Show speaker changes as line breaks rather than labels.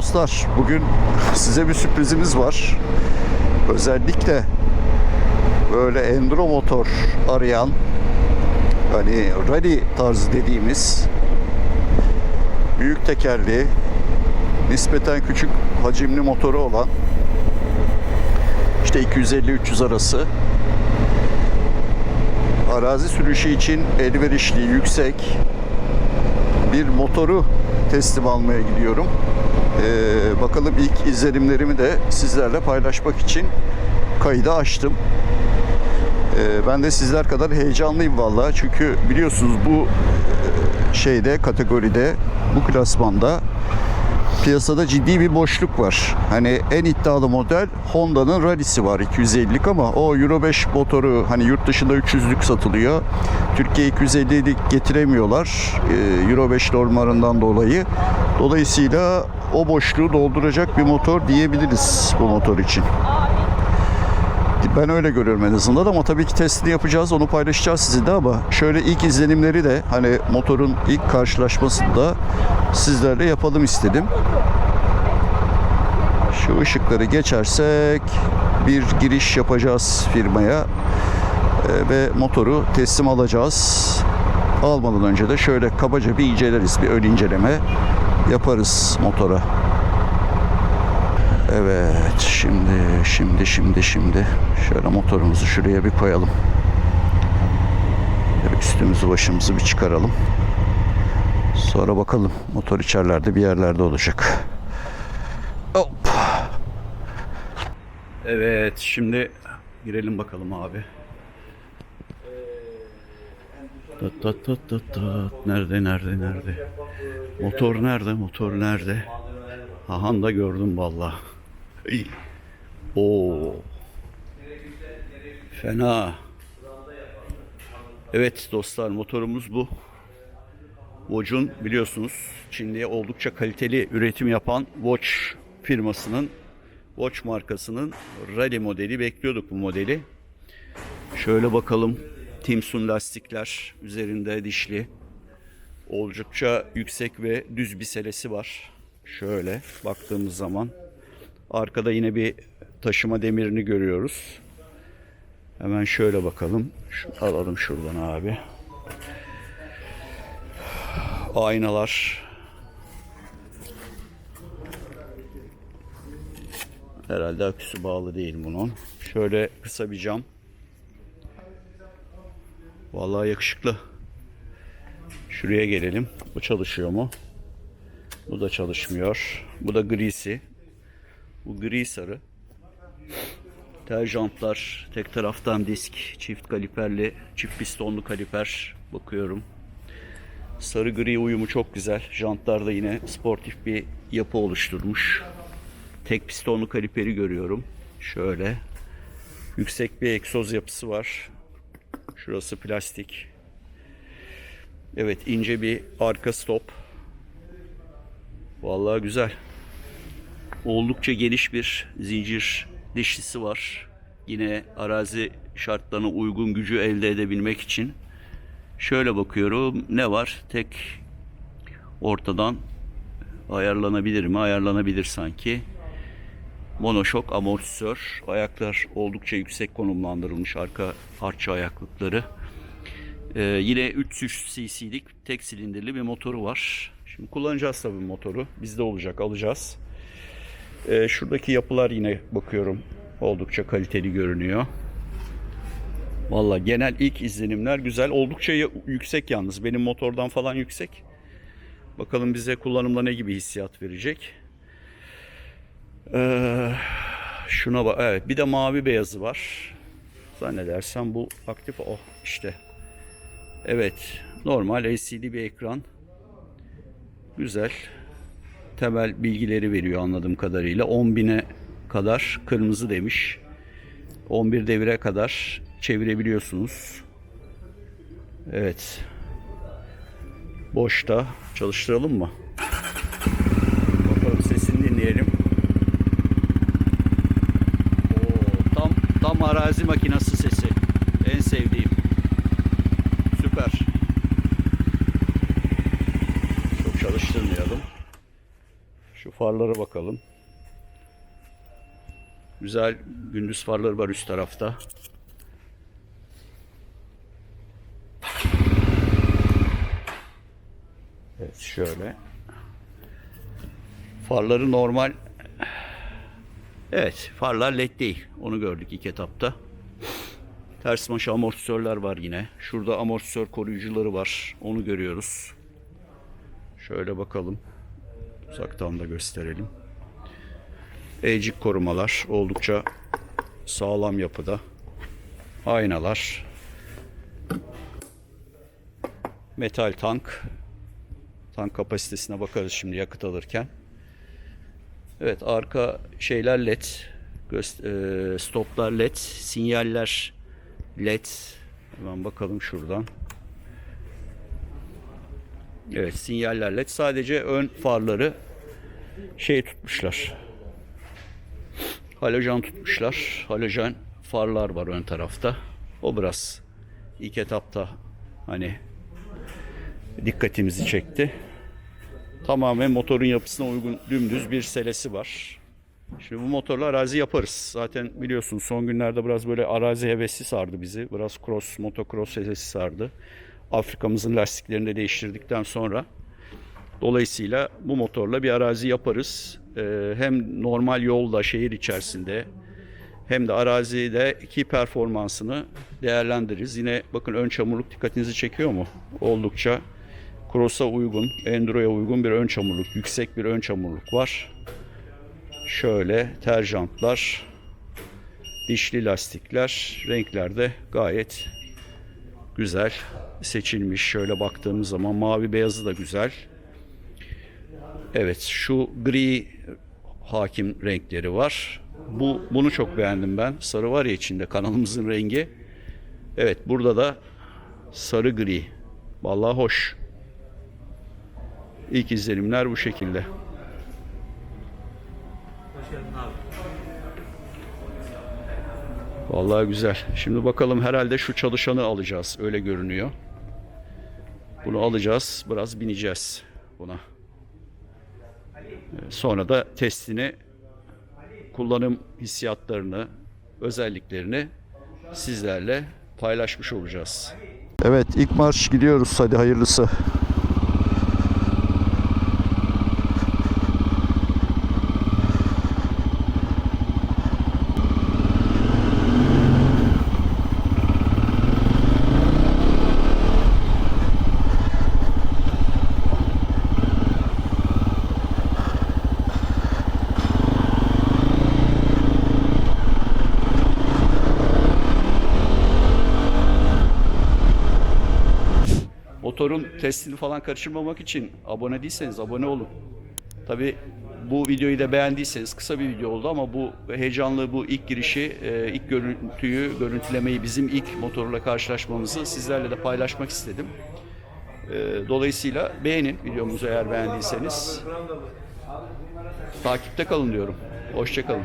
dostlar, bugün size bir sürprizimiz var. Özellikle böyle enduro motor arayan, hani rally tarzı dediğimiz büyük tekerli, nispeten küçük hacimli motoru olan işte 250-300 arası arazi sürüşü için elverişli, yüksek bir motoru teslim almaya gidiyorum. Ee, bakalım ilk izlenimlerimi de sizlerle paylaşmak için kaydı açtım. Ee, ben de sizler kadar heyecanlıyım vallahi çünkü biliyorsunuz bu e, şeyde kategoride bu klasmanda piyasada ciddi bir boşluk var. Hani en iddialı model Honda'nın Rally'si var 250'lik ama o Euro 5 motoru hani yurt dışında 300'lük satılıyor. Türkiye 250'lik getiremiyorlar e, Euro 5 normlarından dolayı. Dolayısıyla o boşluğu dolduracak bir motor diyebiliriz bu motor için. Ben öyle görüyorum en azından ama tabii ki testini yapacağız, onu paylaşacağız sizinle ama şöyle ilk izlenimleri de hani motorun ilk karşılaşmasında sizlerle yapalım istedim. Şu ışıkları geçersek bir giriş yapacağız firmaya e, ve motoru teslim alacağız. Almadan önce de şöyle kabaca bir inceleriz, bir ön inceleme yaparız motora. Evet, şimdi, şimdi, şimdi, şimdi şöyle motorumuzu şuraya bir koyalım. Üstümüzü başımızı bir çıkaralım. Sonra bakalım motor içerlerde bir yerlerde olacak. Hop. Evet, şimdi girelim bakalım abi. Tat tat tat tat tat. Nerede nerede nerede? Motor nerede? Motor nerede? Ahan da gördüm valla. Oo. Fena. Evet dostlar motorumuz bu. Watch'un biliyorsunuz Çin'de oldukça kaliteli üretim yapan Watch firmasının Watch markasının Rally modeli bekliyorduk bu modeli. Şöyle bakalım. Timsun lastikler üzerinde dişli. Oldukça yüksek ve düz bir selesi var. Şöyle baktığımız zaman arkada yine bir taşıma demirini görüyoruz. Hemen şöyle bakalım. Şu, alalım şuradan abi. Aynalar. Herhalde aküsü bağlı değil bunun. Şöyle kısa bir cam. Vallahi yakışıklı. Şuraya gelelim. Bu çalışıyor mu? Bu da çalışmıyor. Bu da grisi. Bu gri sarı. Tel jantlar, tek taraftan disk, çift kaliperli, çift pistonlu kaliper bakıyorum. Sarı gri uyumu çok güzel. Jantlar da yine sportif bir yapı oluşturmuş. Tek pistonlu kaliperi görüyorum. Şöyle. Yüksek bir egzoz yapısı var. Şurası plastik. Evet ince bir arka stop. Vallahi güzel. Oldukça geniş bir zincir dişlisi var. Yine arazi şartlarına uygun gücü elde edebilmek için. Şöyle bakıyorum ne var? Tek ortadan ayarlanabilir mi? Ayarlanabilir sanki. Monoşok amortisör. Ayaklar oldukça yüksek konumlandırılmış arka arça ayaklıkları. Ee, yine 300 cc'lik tek silindirli bir motoru var. Şimdi kullanacağız tabii motoru. Bizde olacak alacağız. Ee, şuradaki yapılar yine bakıyorum oldukça kaliteli görünüyor. Valla genel ilk izlenimler güzel. Oldukça yüksek yalnız. Benim motordan falan yüksek. Bakalım bize kullanımda ne gibi hissiyat verecek. Ee, şuna bak. Evet, bir de mavi beyazı var. Zannedersem bu aktif o işte. Evet, normal LCD bir ekran. Güzel. Temel bilgileri veriyor anladığım kadarıyla. 10.000'e kadar kırmızı demiş. 11 devire kadar çevirebiliyorsunuz. Evet. Boşta çalıştıralım mı? Bakalım sesini dinleyelim. Oo, tam tam arazi makinası sesi. En sevdiğim. Süper. Çok çalıştırmayalım. Şu
farlara bakalım. Güzel gündüz farları var üst tarafta. Evet şöyle. Farları normal. Evet farlar led değil. Onu gördük ilk etapta. Ters maşa amortisörler var yine. Şurada amortisör koruyucuları var. Onu görüyoruz. Şöyle bakalım. Uzaktan da gösterelim. Ecik korumalar oldukça sağlam yapıda. Aynalar. Metal tank. Tank kapasitesine bakarız şimdi yakıt alırken. Evet arka şeyler led. E, stoplar led. Sinyaller led. Hemen bakalım şuradan. Evet sinyaller led. Sadece ön farları şey tutmuşlar. Halojen tutmuşlar. Halojen farlar var ön tarafta. O biraz ilk etapta hani dikkatimizi çekti. Tamamen motorun yapısına uygun dümdüz bir selesi var. Şimdi bu motorla arazi yaparız. Zaten biliyorsun son günlerde biraz böyle arazi hevesi sardı bizi. Biraz cross, motocross hevesi sardı. Afrika'mızın lastiklerini de değiştirdikten sonra Dolayısıyla bu motorla bir arazi yaparız. Ee, hem normal yolda şehir içerisinde hem de arazideki performansını değerlendiririz. Yine bakın ön çamurluk dikkatinizi çekiyor mu? Oldukça cross'a uygun, enduro'ya uygun bir ön çamurluk, yüksek bir ön çamurluk var. Şöyle terjantlar, dişli lastikler, renkler de gayet güzel seçilmiş. Şöyle baktığımız zaman mavi beyazı da güzel. Evet şu gri hakim renkleri var. Bu bunu çok beğendim ben. Sarı var ya içinde kanalımızın rengi. Evet burada da sarı gri. Vallahi hoş. İlk izlenimler bu şekilde. Vallahi güzel. Şimdi bakalım herhalde şu çalışanı alacağız. Öyle görünüyor. Bunu alacağız. Biraz bineceğiz buna. Sonra da testini, kullanım hissiyatlarını, özelliklerini sizlerle paylaşmış olacağız.
Evet ilk marş gidiyoruz hadi hayırlısı.
Motorun testini falan karıştırmamak için abone değilseniz abone olun. Tabi bu videoyu da beğendiyseniz kısa bir video oldu ama bu heyecanlı bu ilk girişi, e, ilk görüntüyü, görüntülemeyi bizim ilk motorla karşılaşmamızı sizlerle de paylaşmak istedim. E, Dolayısıyla beğenin videomuzu eğer beğendiyseniz. Takipte kalın diyorum. Hoşçakalın.